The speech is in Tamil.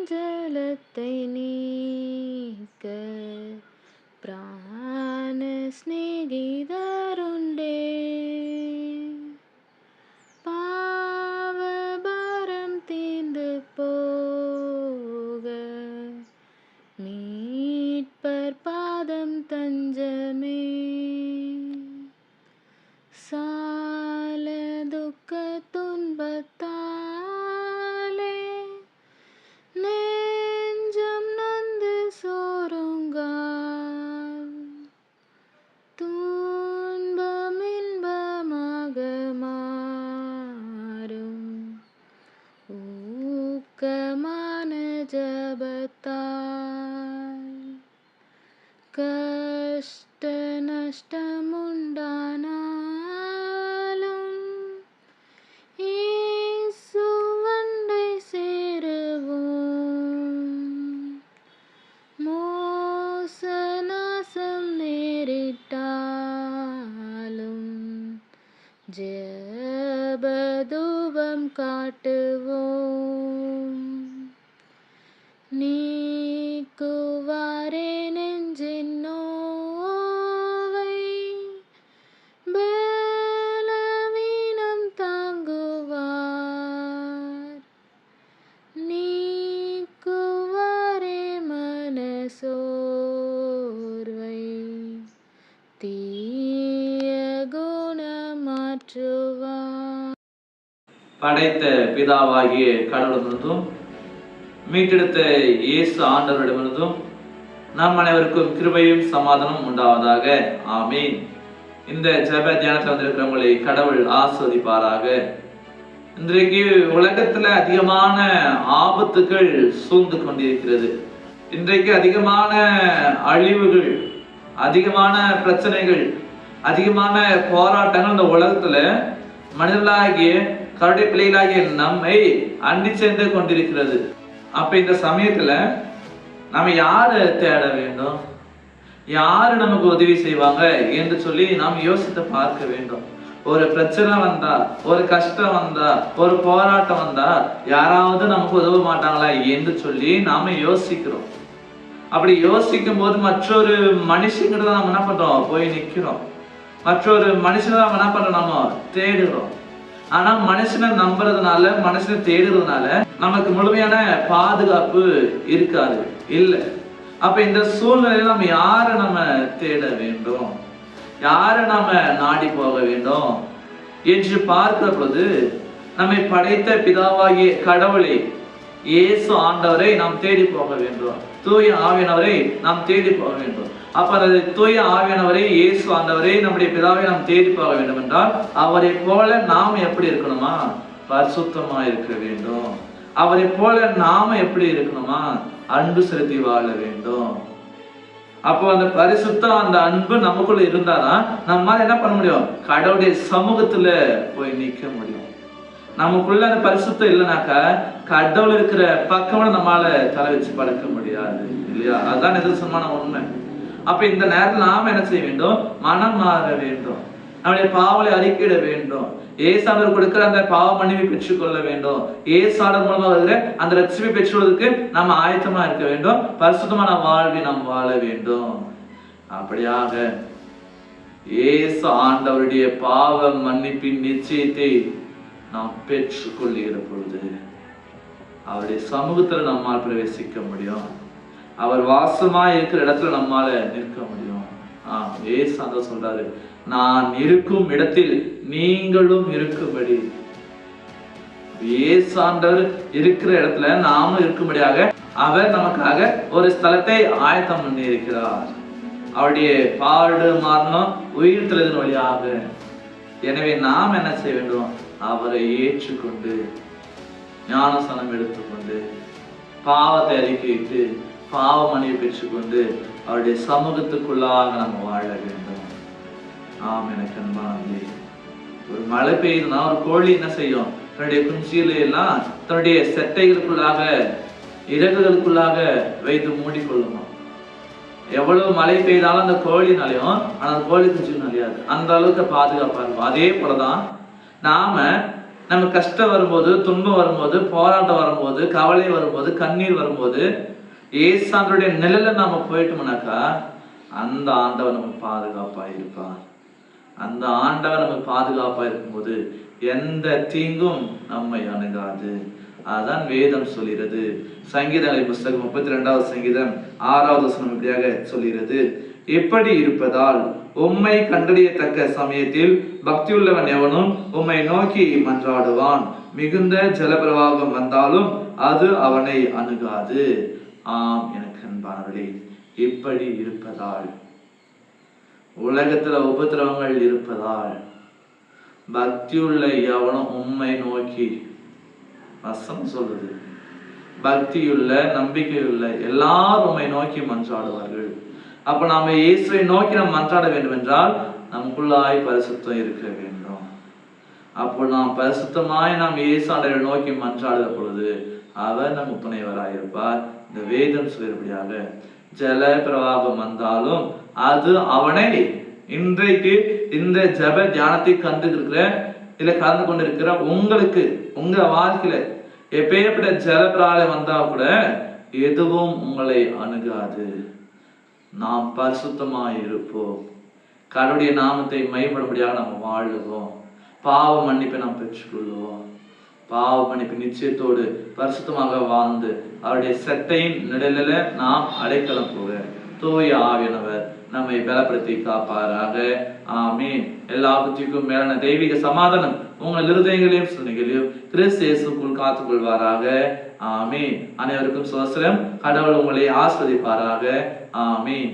சஞ்சலத்தை நீக்க பிராண சிநேகிதருண்டே. பாவபாரம் தீர்ந்து போக மீட்பர் பாதம் தஞ்சமே. சால துக்க ജപത്താൽ കഷ്ടനഷ്ടമുണ്ടാനാലും ഈസുവണ്ടൈ സേരവും മോസനാസം നേരിട്ടാലും ജപദൂപം കാട്ടുവോ நீக்குவாரே நெஞ்சின் நோவை பலவீனம் தாங்குவார் நீக்குவாரே மனசோர்வை தீய குணமாற்றுவார் படைத்த பிதாவாகிய கடவுளிடமிருந்தும் மீட்டெடுத்த இயேசு ஆண்டவரிடமிருந்தும் நம் அனைவருக்கும் கிருபையும் சமாதானம் உண்டாவதாக. ஆமீன். இந்த ஜப தியானத்தில் வந்திருக்கிறவங்களை கடவுள் ஆஸ்வதிப்பாராக. இன்றைக்கு உலகத்துல அதிகமான ஆபத்துகள் சூழ்ந்து கொண்டிருக்கிறது. இன்றைக்கு அதிகமான அழிவுகள் அதிகமான பிரச்சனைகள் அதிகமான போராட்டங்கள் இந்த உலகத்துல மனிதர்களாகிய கருடை பிள்ளைகளாகிய நம்மை அண்டி சேர்ந்து கொண்டிருக்கிறது. அப்ப இந்த சமயத்துல நம்ம யாரை தேட வேண்டும்? யாரு நமக்கு உதவி செய்வாங்க என்று சொல்லி நாம் யோசித்து பார்க்க வேண்டும். ஒரு பிரச்சனை வந்தா ஒரு கஷ்டம் வந்தா ஒரு போராட்டம் வந்தா யாராவது நமக்கு உதவ மாட்டாங்களா என்று சொல்லி நாம யோசிக்கிறோம். அப்படி யோசிக்கும் போது மற்றொரு மனுஷங்கிட்ட தான் நம்ம என்ன பண்றோம்? போய் நிக்கிறோம். மற்றொரு மனுஷனை நம்ம என்ன பண்றோம்? நம்ம தேடுறோம். ஆனா மனுஷனை நம்புறதுனால மனுஷனை தேடுறதுனால நமக்கு முழுமையான பாதுகாப்பு இருக்காது. இல்லை. அப்ப இந்த சூழ்நிலையில நம்ம யாரை நம்ம தேட வேண்டும்? யாரை நாம நாடி போக வேண்டும்? என்று பார்க்கிற பொழுது நம்மை படைத்த பிதாவாகிய கடவுளை இயேசு ஆண்டவரை நாம் தேடி போக வேண்டும். தூய ஆவியானவரை நாம் தேடி போக வேண்டும். அப்ப அந்த தூய ஆவியானவரை இயேசு ஆண்டவரை நம்முடைய பிதாவை நாம் தேடி போக வேண்டும் என்றால் அவரை போல நாம் எப்படி இருக்கணுமா? பரிசுத்தமாக இருக்க வேண்டும். அவரை போல நாம எப்படி இருக்கணுமா? அன்பு செலுத்தி வாழ வேண்டும். அப்போ அந்த பரிசுத்தம் அந்த அன்பு நமக்குள்ள இருந்தாதான் நம்மால என்ன பண்ண முடியும்? கடவுளுடைய சமூகத்துல போய் நிற்க முடியும். நமக்குள்ள அந்த பரிசுத்தம் இல்லைனாக்கா கடவுள் இருக்கிற பக்கமும் நம்மால தலை வச்சு படுக்க முடியாது இல்லையா? அதுதான் நிதர்சனமான உண்மை. அப்ப இந்த நேரத்தில் நாம என்ன செய்ய வேண்டும்? மனம் மாற வேண்டும். நம்முடைய பாவலை அறிக்கையிட வேண்டும். ஏசாண்டவர் கொடுக்கிற அந்த பாவ மன்னிப்பை பெற்றுக்கொள்ள வேண்டும். ஏசாண்டர் மூலமாக வருகிற அந்த லட்சுமி பெற்றுவதற்கு நம்ம ஆயத்தமா இருக்க வேண்டும். பரிசுத்தமான வாழ்வை நாம் வாழ வேண்டும். அப்படியாக ஏசு ஆண்டவருடைய பாவ மன்னிப்பின் நிச்சயத்தை நாம் பெற்றுக்கொள்ளுகிற பொழுது அவருடைய சமூகத்துல நம்மால் பிரவேசிக்க முடியும். அவர் வாசமா இருக்கிற இடத்துல நம்மால நிற்க முடியும். ஏசு அந்த சொல்றாரு நான் இருக்கும் இடத்தில் நீங்களும் இருக்கும்படி. ஏசாண்டவர் இருக்கிற இடத்துல நாமும் இருக்கும்படியாக அவர் நமக்காக ஒரு ஸ்தலத்தை ஆயத்தம் பண்ணி இருக்கிறார் அவருடைய பாடு மாறணும் உயிர் தெளிதன் வழியாக. எனவே நாம் என்ன செய்ய வேண்டும்? அவரை ஏற்றுக்கொண்டு ஞானசனம் எடுத்துக்கொண்டு பாவத்தை அறிக்கையிட்டு பாவ மணியை பெற்றுக்கொண்டு அவருடைய சமூகத்துக்குள்ளாக நம்ம வாழ வேண்டும். ஆம் எனக்கு அன்பானே ஒரு மழை பெய்யுதுன்னா ஒரு கோழி என்ன செய்யும்? தன்னுடைய குஞ்சியில எல்லாம் தன்னுடைய செட்டைகளுக்குள்ளாக இறகுகளுக்குள்ளாக வைத்து மூடிக்கொள்ளுமா? எவ்வளவு மழை பெய்தாலும் அந்த கோழி நலையும் அந்த கோழி குஞ்சு நலையாது அந்த அளவுக்கு பாதுகாப்பாக இருக்கும். அதே போலதான் நாம நம்ம கஷ்டம் வரும்போது துன்பம் வரும்போது போராட்டம் வரும்போது கவலை வரும்போது கண்ணீர் வரும்போது ஏசாந்தருடைய நிலையில நாம போயிட்டோம்னாக்கா அந்த ஆண்டவர் நமக்கு பாதுகாப்பா இருப்பார். அந்த ஆண்டவர் நமக்கு பாதுகாப்பா இருக்கும்போது எந்த தீங்கும் நம்மை அணுகாது. அதான் வேதம் சொல்கிறது. சங்கீதங்களை புஸ்தகம் முப்பத்தி ரெண்டாவது சங்கீதம் ஆறாவது வசனம் இப்படியாக சொல்கிறது. எப்படி இருப்பதால் உம்மை கண்டறியத்தக்க சமயத்தில் பக்தியுள்ளவன் எவனும் உம்மை நோக்கி மன்றாடுவான். மிகுந்த ஜலப்பிரவாகம் வந்தாலும் அது அவனை அணுகாது. ஆம் எனக்கு அன்பானவர்களே இப்படி இருப்பதால் உலகத்துல உபத்திரவங்கள் இருப்பதால் பக்தியுள்ள எவனும் உண்மை நோக்கி வசம் சொல்லுது பக்தியுள்ள நம்பிக்கையுள்ள எல்லாரும் உம்மை நோக்கி மன்றாடுவார்கள். அப்ப நாம இயேசுவை நோக்கி நாம் மன்றாட வேண்டும் என்றால் நமக்குள்ளாய் பரிசுத்தம் இருக்க வேண்டும். அப்போ நாம் பரிசுத்தமாய் நாம் ஏசாண்டரை நோக்கி மன்றாடுகிற பொழுது அவர் நம் துணைவராயிருப்பார் இந்த வேதம் சொல்லியிருப்படியாக ஜல பிரவாகம் வந்தாலும் அது அவனை இன்றைக்கு இந்த ஜப தியானத்தை கண்டு இருக்கிற இல்ல கலந்து கொண்டிருக்கிற உங்களுக்கு உங்க வாழ்க்கையில எப்பேற்பட்ட ஜலப்பிராலம் வந்தா கூட எதுவும் உங்களை அணுகாது. நாம் பரிசுத்தமாய் இருப்போம். கடவுடைய நாமத்தை மைப்படும்படியாக நம்ம வாழுவோம். பாவ மன்னிப்பை நாம் பெற்றுக்கொள்வோம். பாவ மன்னிப்பு நிச்சயத்தோடு பரிசுத்தமாக வாழ்ந்து அவருடைய சட்டையின் நிழலில நாம் அடைக்கலம் போக தூய ஆவியானவர் நம்மை பலப்படுத்தி காப்பாராக. ஆமே எல்லா புத்திக்கும் மேலான தெய்வீக சமாதானம் உங்கள் இருதயங்களையும் சுனைகளையும் கிறிஸ்து இயேசுக்குள் காத்துக்கொள்வாராக. ஆமே அனைவருக்கும் சுவசரம் கடவுள் உங்களை ஆஸ்வதிப்பாராக ஆமீன்.